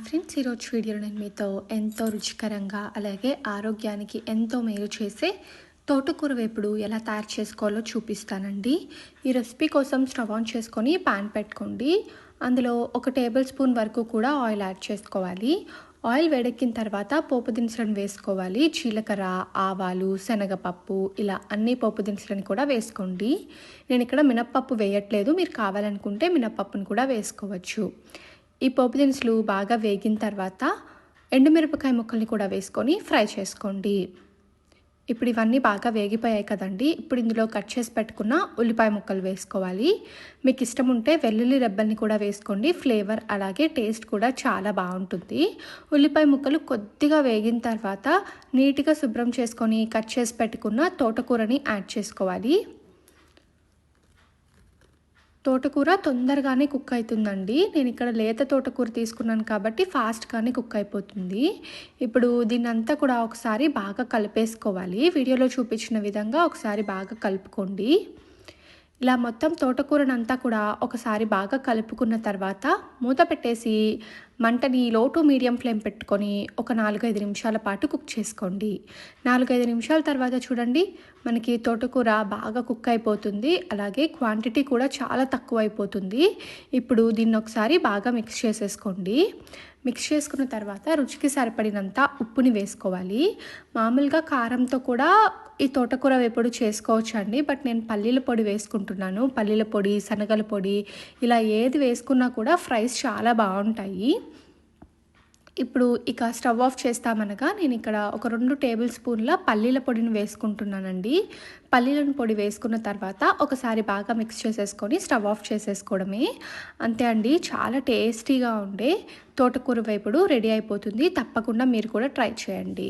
Friends ఈరోజు video నేను మీతో ఎంతో రుచికరంగా అలాగే ఆరోగ్యానికి ఎంతో మేలు చేసే తోటకూర వేపుడు ఎలా తయారు చేసుకోవాలో చూపిస్తానండి. ఈ రెసిపీ కోసం స్టవ్ ఆన్ చేసుకొని పాన్ పెట్టుకోండి. అందులో ఒక టేబుల్ స్పూన్ వరకు కూడా ఆయిల్ యాడ్ చేసుకోవాలి. ఆయిల్ వేడెక్కిన తర్వాత పోపు దినుసులను వేసుకోవాలి. జీలకర్ర ఆవాలు శనగపప్పు ఇలా అన్ని పోపు దినుసులను కూడా వేసుకోండి. నేను ఇక్కడ మినప్పప్పు వేయట్లేదు. మీరు కావాలనుకుంటే మినప్పప్పును కూడా వేసుకోవచ్చు. ఈ పోపు దినుసులు బాగా వేగిన తర్వాత ఎండుమిరపకాయ ముక్కల్ని కూడా వేసుకొని ఫ్రై చేసుకోండి. ఇప్పుడు ఇవన్నీ బాగా వేగిపోయాయి కదండి. ఇప్పుడు ఇందులో కట్ చేసి పెట్టుకున్న ఉల్లిపాయ ముక్కలు వేసుకోవాలి. మీకు ఇష్టం ఉంటే వెల్లుల్లి రెబ్బల్ని కూడా వేసుకోండి. ఫ్లేవర్ అలాగే టేస్ట్ కూడా చాలా బాగుంటుంది. ఉల్లిపాయ ముక్కలు కొద్దిగా వేగిన తర్వాత నీట్గా శుభ్రం చేసుకొని కట్ చేసి పెట్టుకున్న తోటకూరని యాడ్ చేసుకోవాలి. తోటకూర తొందరగానే కుక్ అవుతుందండి నేను ఇక్కడ లేత తోటకూర తీసుకున్నాను కాబట్టి ఫాస్ట్గానే కుక్ అయిపోతుంది. ఇప్పుడు దీన్నంతా కూడా ఒకసారి బాగా కలిపేసుకోవాలి. వీడియోలో చూపించిన విధంగా ఒకసారి బాగా కలుపుకోండి. ఇలా మొత్తం తోటకూరనంతా కూడా ఒకసారి బాగా కలుపుకున్న తర్వాత మూత పెట్టేసి మంటని లో టు మీడియం ఫ్లేమ్ పెట్టుకొని ఒక నాలుగైదు నిమిషాల పాటు కుక్ చేసుకోండి. నాలుగైదు నిమిషాల తర్వాత చూడండి మనకి తోటకూర బాగా కుక్ అయిపోతుంది. అలాగే క్వాంటిటీ కూడా చాలా తక్కువ అయిపోతుంది ఇప్పుడు దీన్ని ఒకసారి బాగా మిక్స్ చేసేసుకోండి. మిక్స్ చేసుకున్న తర్వాత రుచికి సరిపడినంత ఉప్పుని వేసుకోవాలి. మామూలుగా కారంతో కూడా ఈ తోటకూర వేపుడు చేసుకోవచ్చు అండి బట్ నేను పల్లీల పొడి వేసుకుంటున్నాను. పల్లీల పొడి శనగల పొడి ఇలా ఏది వేసుకున్నా కూడా ఫ్రైస్ చాలా బాగుంటాయి. ఇప్పుడు ఇక స్టవ్ ఆఫ్ చేస్తామనగా నేను ఇక్కడ ఒక రెండు టేబుల్ స్పూన్ల పల్లీల పొడిని వేసుకుంటున్నానండి. పల్లీలను పొడి వేసుకున్న తర్వాత ఒకసారి బాగా మిక్స్ చేసేసుకొని స్టవ్ ఆఫ్ చేసేసుకోవడమే. అంతే అండి చాలా టేస్టీగా ఉండే తోటకూర వైపుడు రెడీ అయిపోతుంది. తప్పకుండా మీరు కూడా ట్రై చేయండి.